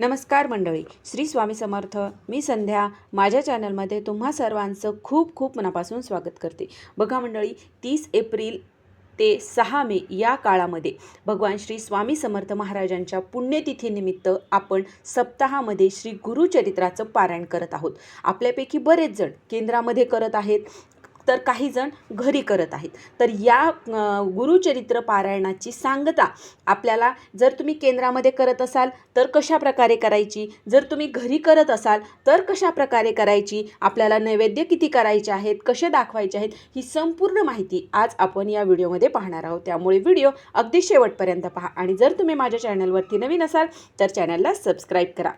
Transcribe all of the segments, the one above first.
नमस्कार मंडळी श्री स्वामी समर्थ. मी संध्या. माझ्या चॅनलमध्ये तुम्हा सर्वांचं खूप खूप मनापासून स्वागत करते. बघा मंडळी तीस एप्रिल ते सहा मे या काळामध्ये भगवान श्री स्वामी समर्थ महाराजांच्या पुण्यतिथीनिमित्त आपण सप्ताहामध्ये श्री गुरुचरित्राचं पारायण करत आहोत. आपल्यापैकी बरेच जण केंद्रामध्ये करत आहेत. तर काही जण घरी करत आहेत. तर या गुरुचरित्र पारायणाची सांगता आपल्याला जर तुम्ही केंद्रामध्ये करत असाल तर कशा प्रकारे करायची? जर तुम्ही घरी करत असाल तर कशा प्रकारे करायची? आपल्याला नैवेद्य किती करायचे आहेत? कसे दाखवायचे आहेत? ही संपूर्ण माहिती आज आपण या व्हिडिओमध्ये पाहणार आहोत. त्यामुळे व्हिडिओ अगदी शेवटपर्यंत पहा. आणि जर तुम्ही माझ्या चॅनलवरती नवीन असाल तर चॅनलला सबस्क्राईब करा.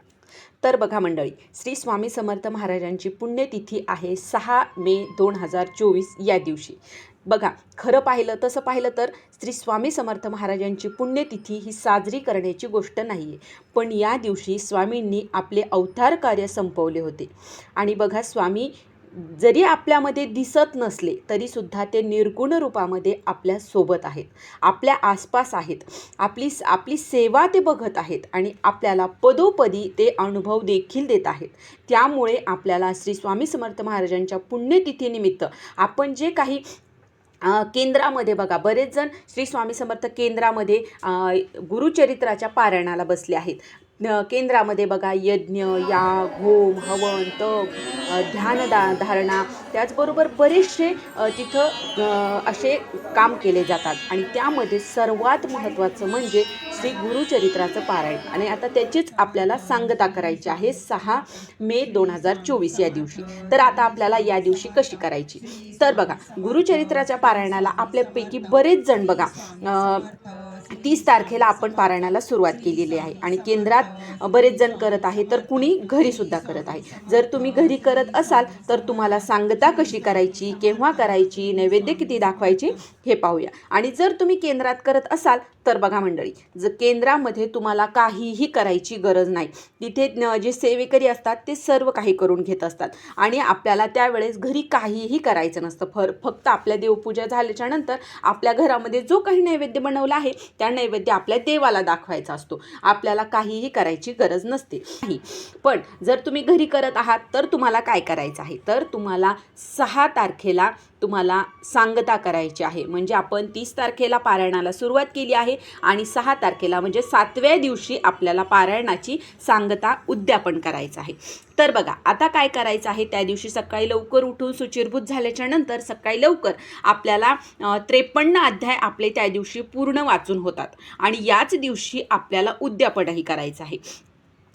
तर बघा मंडळी श्री स्वामी समर्थ महाराजांची पुण्यतिथी आहे सहा मे दोन हजार चोवीस या दिवशी. बघा खरं पाहिलं तसं पाहिलं तर श्री स्वामी समर्थ महाराजांची पुण्यतिथी ही साजरी करण्याची गोष्ट नाही आहे पण या दिवशी स्वामींनी आपले अवतार कार्य संपवले होते. आणि बघा स्वामी जरी आपल्यामध्ये दिसत नसले तरीसुद्धा ते निर्गुण रूपामध्ये आपल्यासोबत आहेत. आपल्या आसपास आहेत. आपली आपली सेवा ते बघत आहेत आणि आपल्याला पदोपदी ते अनुभव देखील देत आहेत. त्यामुळे आपल्याला श्री स्वामी समर्थ महाराजांच्या पुण्यतिथीनिमित्त आपण जे काही केंद्रामध्ये बघा बरेच जण श्री स्वामी समर्थ केंद्रामध्ये गुरुचरित्राच्या पारायणाला बसले आहेत. केंद्रामध्ये बघा यज्ञ याग होम हवन तप ध्यानदा धारणा त्याचबरोबर बरेचसे तिथं असे काम केले जातात. आणि त्यामध्ये सर्वात महत्त्वाचं म्हणजे श्री गुरुचरित्राचं पारायण. आणि आता त्याचीच आपल्याला सांगता करायची आहे सहा मे दोन हजार चोवीस या दिवशी. तर आता आपल्याला या दिवशी कशी करायची? तर बघा गुरुचरित्राच्या पारायणाला आपल्यापैकी बरेच जण बघा तीस तारखेला आपण पारायणाला सुरुवात केलेली आहे आणि केंद्रात बरेच जण करत आहे तर कुणी घरीसुद्धा करत आहे. जर तुम्ही घरी करत असाल तर तुम्हाला सांगता कशी करायची केव्हा करायची नैवेद्य किती दाखवायची हे पाहूया. आणि जर तुम्ही केंद्रात करत असाल तर बघा मंडळी जर केंद्रामध्ये तुम्हाला काहीही करायची गरज नाही. तिथे जे सेवेकरी असतात ते सर्व काही करून घेत असतात. आणि आपल्याला त्यावेळेस घरी काहीही करायचं नसतं. फर फक्त आपल्या देवपूजा झाल्याच्यानंतर आपल्या घरामध्ये जो काही नैवेद्य बनवला आहे त्या नैवेद्य आपल्या देवाला दाखवायचा असतो. आपल्याला काहीही करायची गरज नसते. नाही. पण जर तुम्ही घरी करत आहात तर तुम्हाला काय करायचं आहे? तर तुम्हाला सहा तारखेला तुम्हाला सांगता करायची आहे. म्हणजे आपण तीस तारखेला पारायणाला सुरुवात केली आहे आणि सहा तारखेला म्हणजे सातव्या दिवशी आपल्याला पारायणाची सांगता उद्यापन करायचं आहे. तर बघा आता काय करायचं आहे? त्या दिवशी सकाळी लवकर उठून सुचिरभूत झाल्याच्यानंतर सकाळी लवकर आपल्याला त्रेपन्न अध्याय आपले त्या दिवशी पूर्ण वाचून होतात. आणि याच दिवशी आपल्याला उद्यापनही करायचं आहे.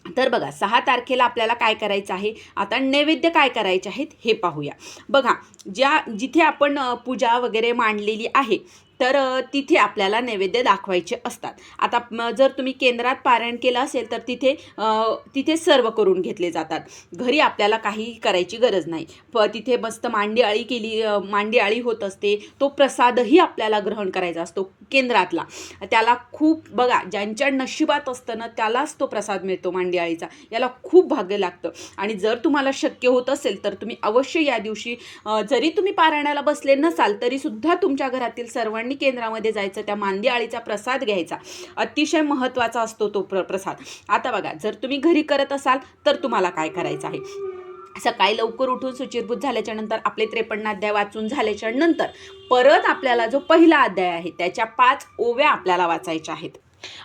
तर बघा सहा तारखेला आपल्याला काय करायचं आहे? आता नैवेद्य काय करायचे आहेत हे पाहूया. बघा ज्या जिथे आपण पूजा वगैरे मांडलेली आहे तर तिथे आपल्याला नैवेद्य दाखवायचे असतात. आता जर तुम्ही केंद्रात पारायण केलं असेल तर तिथे तिथे सर्व करून घेतले जातात. घरी आपल्याला काही करायची गरज नाही. प तिथे मस्त मांडी आळी केली अ, मांडी आळी होत असते. तो प्रसादही आपल्याला ग्रहण करायचा असतो केंद्रातला. त्याला खूप बघा ज्यांच्या नशिबात असतं ना त्यालाच तो प्रसाद मिळतो मांडी आळीचा. याला खूप भाग्य लागतं. आणि जर तुम्हाला शक्य होत असेल तर तुम्ही अवश्य या दिवशी जरी तुम्ही पारायणाला बसले नसाल तरीसुद्धा तुमच्या घरातील सर्व सर्वांनी केंद्रामध्ये जायचं त्या मांदी आळीचा प्रसाद घ्यायचा. अतिशय महत्त्वाचा असतो तो प्र प्रसाद. आता बघा जर तुम्ही घरी करत असाल तर तुम्हाला काय करायचं आहे? सकाळी लवकर उठून सुचिरभूत झाल्याच्यानंतर आपले त्रेपन्न अध्याय वाचून झाल्याच्यानंतर परत आपल्याला जो पहिला अध्याय आहे त्याच्या पाच ओव्या आपल्याला वाचायच्या आहेत.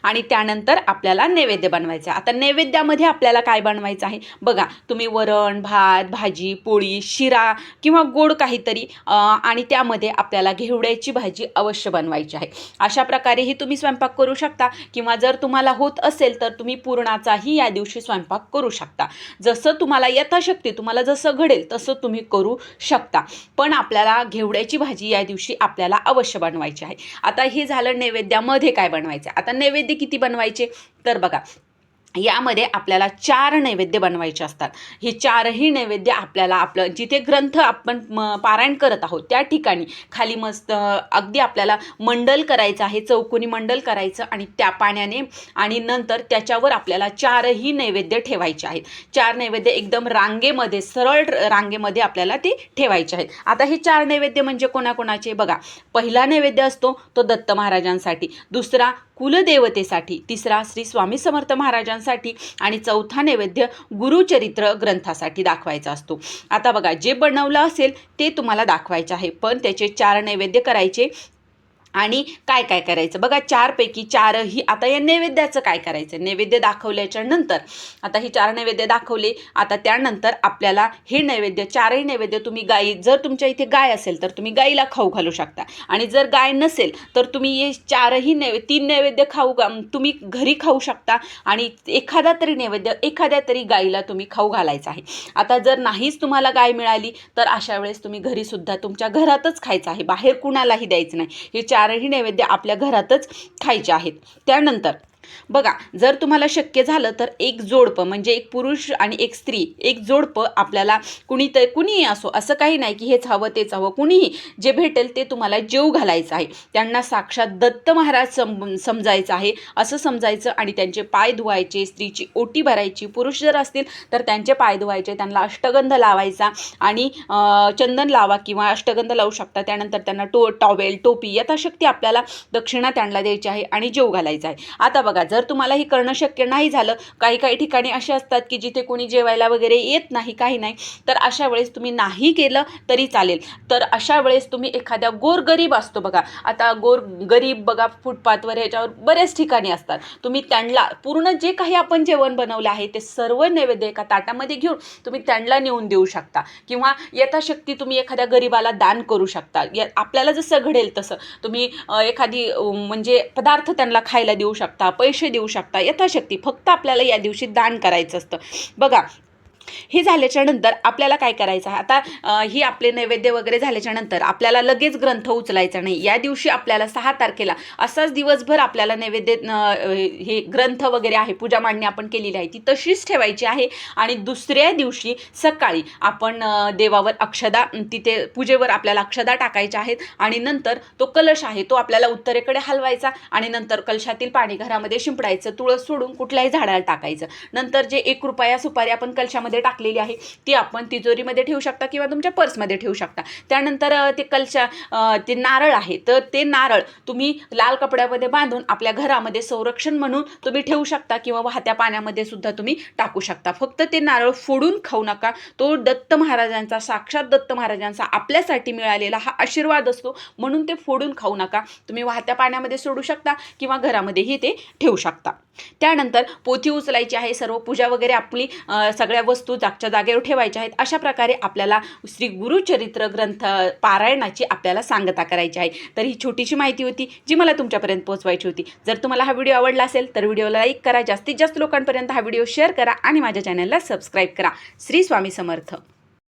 आणि त्यानंतर आपल्याला नैवेद्य बनवायचं आहे. आता नैवेद्यामध्ये आपल्याला काय बनवायचं आहे? बघा तुम्ही वरण भात भाजी पोळी शिरा किंवा गोड काहीतरी आणि त्यामध्ये आपल्याला घेवड्याची भाजी अवश्य बनवायची आहे. अशा प्रकारेही तुम्ही स्वयंपाक करू शकता किंवा जर तुम्हाला होत असेल तर तुम्ही पूर्णाचाही या दिवशी स्वयंपाक करू शकता. जसं तुम्हाला यथाशक्ती तुम्हाला जसं घडेल तसं तुम्ही करू शकता. पण आपल्याला घेवड्याची भाजी या दिवशी आपल्याला अवश्य बनवायची आहे. आता हे झालं नैवेद्यामध्ये काय बनवायचं आता नैवेद्य किती बनवायचे? तर बघा यामध्ये आपल्याला चार नैवेद्य बनवायचे असतात. हे चारही नैवेद्य आपल्याला आपलं जिथे ग्रंथ आपण पारायण करत आहोत त्या ठिकाणी खाली मस्त अगदी आपल्याला मंडल करायचं आहे चौकोनी मंडल करायचं आणि त्या पाण्याने आणि नंतर त्याच्यावर आपल्याला चारही नैवेद्य ठेवायचे आहेत. चार नैवेद्य एकदम रांगेमध्ये सरळ रांगेमध्ये आपल्याला ते ठेवायचे आहेत. आता हे चार नैवेद्य म्हणजे कोणाकोणाचे? बघा पहिला नैवेद्य असतो तो दत्त महाराजांसाठी. दुसरा कुलदेवतेसाठी तिसरा श्री स्वामी समर्थ महाराजांसाठी आणि चौथा नैवेद्य गुरुचरित्र ग्रंथासाठी दाखवायचा असतो. आता बघा जे बनवलं असेल ते तुम्हाला दाखवायचे आहे. पण त्याचे चार नैवेद्य करायचे. आणि काय काय करायचं? बघा चारपैकी चारही आता या नैवेद्याचं काय करायचं? नैवेद्य दाखवल्याच्या नंतर आता ही चार नैवेद्य दाखवले आता त्यानंतर आपल्याला हे नैवेद्य चारही नैवेद्य तुम्ही गाई जर तुमच्या इथे गाय असेल तर तुम्ही गाईला खाऊ घालू शकता. आणि जर गाय नसेल तर तुम्ही हे चारही नैवे तीन नैवेद्य खाऊ तुम्ही घरी खाऊ शकता. आणि एखादा तरी नैवेद्य एखाद्या तरी गाईला तुम्ही खाऊ घालायचा आहे. आता जर नाहीच तुम्हाला गाय मिळाली तर अशा वेळेस तुम्ही घरीसुद्धा तुमच्या घरातच खायचं आहे. बाहेर कुणालाही द्यायचं नाही. हे चार चारही नैवेद्य आपल्या घरातच खायचे आहेत. त्यानंतर बघा जर तुम्हाला शक्य झालं तर एक जोडपं म्हणजे एक पुरुष आणि एक स्त्री एक जोडपं आपल्याला कुणी तर कुणीही असो असं काही नाही की हेच हवं तेच हवं. कुणीही जे भेटेल ते तुम्हाला जेव घालायचं आहे. त्यांना साक्षात दत्त महाराज सम समजायचं आहे असं समजायचं आणि त्यांचे पाय धुवायचे स्त्रीची ओटी भरायची पुरुष जर असतील तर त्यांचे पाय धुवायचे त्यांना अष्टगंध लावायचा आणि चंदन लावा किंवा अष्टगंध लावू शकता. त्यानंतर त्यांना टो टॉवेल टोपी यथाशक्ती आपल्याला दक्षिणा त्यांना द्यायची आहे आणि जेव घालायचा आहे. आता बघा बघा जर तुम्हाला हे करणं शक्य नाही झालं काही काही ठिकाणी असे असतात की जिथे कोणी जेवायला वगैरे येत नाही काही नाही तर अशा वेळेस तुम्ही नाही केलं तरी चालेल. तर अशा वेळेस तुम्ही एखाद्या गोरगरीब असतो बघा आता गोर गरीब बघा फुटपाथवर ह्याच्यावर बऱ्याच ठिकाणी असतात. तुम्ही त्यांना पूर्ण जे काही आपण जेवण बनवलं आहे ते सर्व नैवेद्य एका ताटामध्ये घेऊन तुम्ही त्यांना नेऊन देऊ शकता. किंवा यथाशक्ती तुम्ही एखाद्या गरीबाला दान करू शकता. या आपल्याला जसं घडेल तसं. तुम्ही एखादी म्हणजे पदार्थ त्यांना खायला देऊ शकता पैसे देऊ शकता यथाशक्ती. फक्त आपल्याला या दिवशी दान करायचं असतं. बघा हे झाल्याच्यानंतर आपल्याला काय करायचं? आहे आता ही आपले नैवेद्य वगैरे झाल्याच्यानंतर आपल्याला लगेच ग्रंथ उचलायचा नाही. या दिवशी आपल्याला सहा तारखेला असाच दिवसभर आपल्याला नैवेद्य हे ग्रंथ वगैरे आहे पूजा मांडणी आपण केलेली आहे ती तशीच ठेवायची आहे. आणि दुसऱ्या दिवशी सकाळी आपण देवावर अक्षदा तिथे पूजेवर आपल्याला अक्षदा टाकायच्या आहेत. आणि नंतर तो कलश आहे तो आपल्याला उत्तरेकडे हलवायचा आणि नंतर कलशातील पाणी घरामध्ये शिंपडायचं तुळस सोडून कुठल्याही झाडाला टाकायचं. नंतर जे एक रुपया सुपारी आपण कलशामध्ये टाकलेली आहे. ती आपण तिजोरीमध्ये ठेवू शकता किंवा तुमच्या पर्समध्ये ठेवू शकता. त्यानंतर ते कलशा ते नारळ आहे. तर ते नारळ तुम्ही लाल कपड्यामध्ये बांधून आपल्या घरामध्ये संरक्षण म्हणून तुम्ही ठेवू शकता किंवा वाहत्या पाण्यामध्ये सुद्धा तुम्ही टाकू शकता. फक्त ते नारळ फोडून खाऊ नका. तो दत्त महाराजांचा साक्षात दत्त महाराजांचा आपल्यासाठी मिळालेला हा आशीर्वाद असतो. म्हणून ते फोडून खाऊ नका. तुम्ही वाहत्या पाण्यामध्ये सोडू शकता किंवा घरामध्येही ते ठेवू शकता. त्यानंतर पोथी उचलायची आहे सर्व पूजा वगैरे आपली सगळ्या वस्तू जागच्या जागेवर ठेवायच्या आहेत. अशा प्रकारे आपल्याला श्री गुरुचरित्र ग्रंथ पारायणाची आपल्याला सांगता करायची आहे. तर ही छोटीशी माहिती होती जी मला तुमच्यापर्यंत पोहोचवायची होती. जर तुम्हाला हा व्हिडिओ आवडला असेल तर व्हिडिओला लाईक करा. जास्तीत जास्त लोकांपर्यंत हा व्हिडिओ शेअर करा आणि माझ्या चॅनलला सबस्क्राईब करा. श्री स्वामी समर्थ.